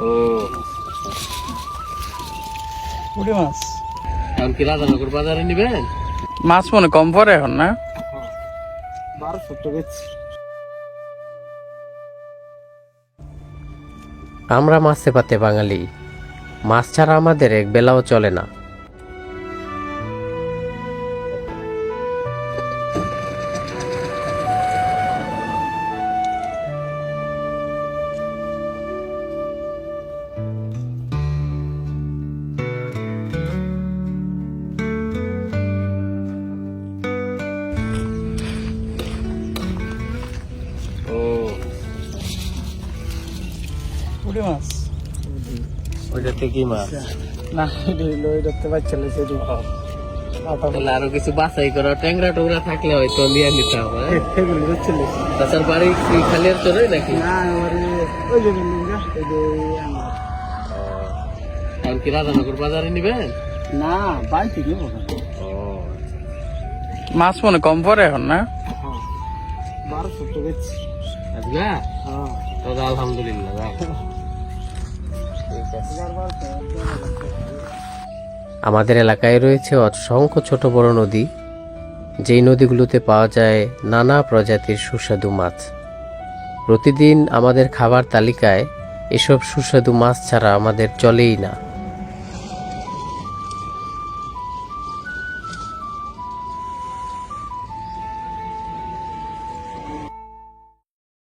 ও। পুঁটি মাছ। এখন কি রাধানগর বাজারে নিবেন মাছ মনে কম পড়ে এখন না? বারোশো তো আমরা মাছে পাতে বাঙালি। মাছ ছাড়া আমাদের এক বেলাও চলে না। পুঁটি মাছ ওইটাতে কি মাছ না হইল ওই ধরতে পারছিল তাহলে আরও কিছু বাছাই করা ট্যাংরা টোংরা থাকলে হয়তো নিয়ে নিতাম হ্যাঁ? সেগুলো ধরছিল তাছাড়া বাড়ি কি খালি আর চলে নাকি? এখন কি রাধানগর বাজারে নিবেন না বাড়িতে নিব মাছ মনে কম পরে এখন না? বারোশো তো বেচছি আজকে হ্যাঁ। আলহামদুলিল্লাহ। আমাদের এলাকায় রয়েছে অসংখ্য ছোট বড় নদী। যেই নদীগুলোতে পাওয়া যায় নানা প্রজাতির সুস্বাদু মাছ। প্রতিদিন আমাদের খাবার তালিকায় এসব সুস্বাদু মাছ ছাড়া আমাদের চলেই না।